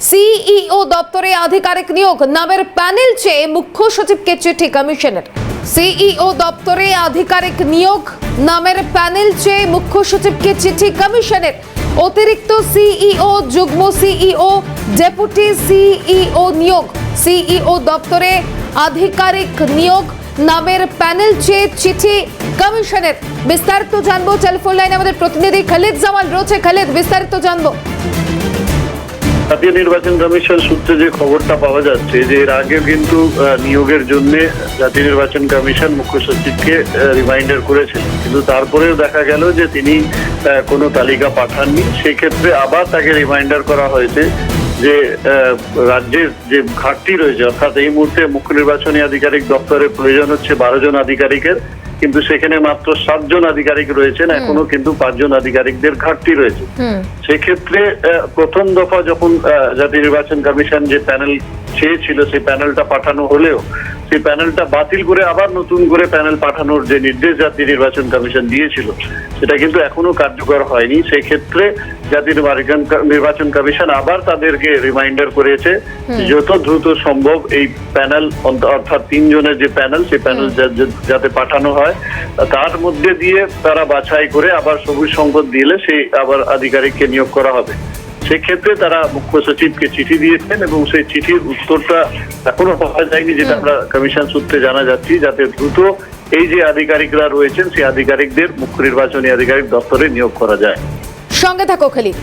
CEO দপ্তরে আধিকারিক নিয়োগ। নামের প্যানেল চেয়ে মুখ্য সচিবকে চিঠি কমিশনের। সিইও দপ্তরে আধিকারিক নিয়োগ। নামের প্যানেল চেয়ে মুখ্য সচিবকে চিঠি কমিশনের। অতিরিক্ত সিইও, যুগ্ম সিইও, ডেপুটি সিইও নিয়োগ। সিইও দপ্তরে আধিকারিক নিয়োগ। নামের প্যানেল চেয়ে চিঠি কমিশনের। বিস্তারিত জানব, টেলিফোন লাইনে আমাদের প্রতিনিধি খালিদ জামাল রয়েছে। খালিদ, বিস্তারিত জানব। জাতীয় নির্বাচন কমিশন সূত্রে যে খবরটা পাওয়া যাচ্ছে যে এর আগে কিন্তু নিয়োগের জন্য জাতীয় নির্বাচন কমিশন মুখ্য সচিবকে রিমাইন্ডার করেছিল কিন্তু তারপরেও দেখা গেল যে তিনি কোনো তালিকা পাঠাননি। সেক্ষেত্রে আবার তাকে রিমাইন্ডার করা হয়েছে যে রাজ্যের যে ঘাটতি রয়েছে, অর্থাৎ এই মুহূর্তে মুখ্য নির্বাচনী আধিকারিক দপ্তরের প্রয়োজন হচ্ছে বারো জন আধিকারিকের। কিন্তু সেখানে মাত্র সাতজন আধিকারিক রয়েছেন এখনও কিন্তু পাঁচজন আধিকারিকদের ঘাটতি রয়েছে। সেক্ষেত্রে প্রথম দফা যখন আহ, জাতীয় নির্বাচন কমিশন যে প্যানেল চেয়েছিল সেই প্যানেলটা পাঠানো হলেও সেই প্যানেলটা বাতিল করে আবার নতুন করে প্যানেল পাঠানোর যে নির্দেশ জাতীয় নির্বাচন কমিশন দিয়েছিল সেটা কিন্তু এখনও কার্যকর হয়নি। সেই ক্ষেত্রে জাতীয় নির্বাচন নির্বাচন কমিশন আবার তাদেরকে রিমাইন্ডার করেছে যত দ্রুত সম্ভব এই প্যানেল অর্থাৎ তিনজনের যে প্যানেল সেই প্যানেল যাতে পাঠানো হয় তার মধ্যে দিয়ে তারা বাছাই করে আবার সবুজ সংকট দিলে সেই আবার আধিকারিককে নিয়োগ করা হবে। সেক্ষেত্রে তারা মুখ্য সচিবকে চিঠি দিয়েছেন এবং সেই চিঠির উত্তরটা এখনও পাওয়া যায়নি যেটা আমরা কমিশন সূত্রে জানা যাচ্ছি যাতে দ্রুত এই যে আধিকারিকরা রয়েছেন সেই আধিকারিকদের মুখ্য নির্বাচনী আধিকারিক দপ্তরে নিয়োগ করা যায়। সঙ্গে থাকো খালিদ